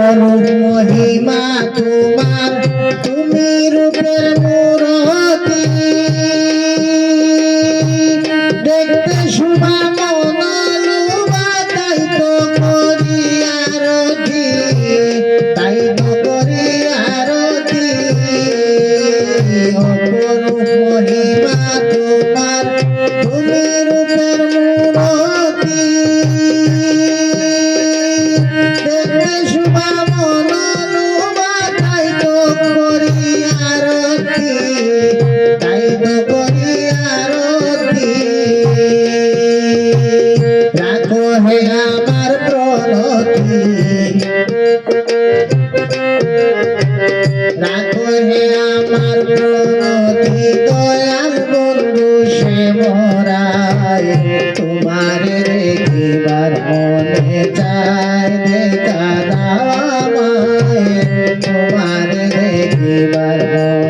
অরূপ মহিমা তোমার তুমি রূপের মূরতি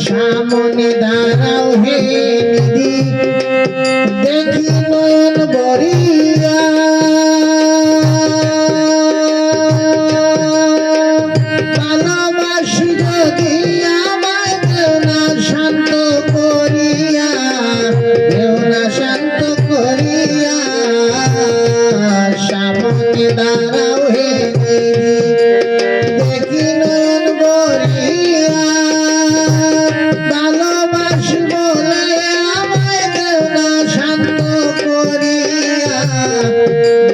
সামনে দাঁড়াও হে সামনে দাঁড়াও হে দেখি নয়ন বলিয়া ভালোবাসব আমায় দেও না শান্ত করিয়া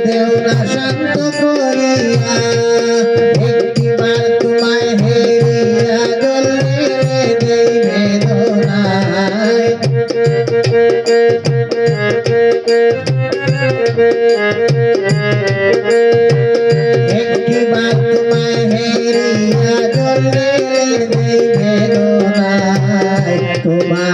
দেও না শান্ত করিয়া একটিবার তোমায় হেরিয়া গলে Thank you. তোমার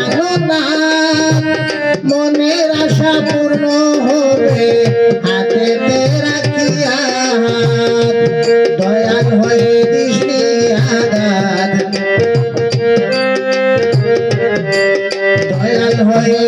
সাধনা মনের আশা পূর্ণ হবে হাতে হয়ে দয়াল হয়ে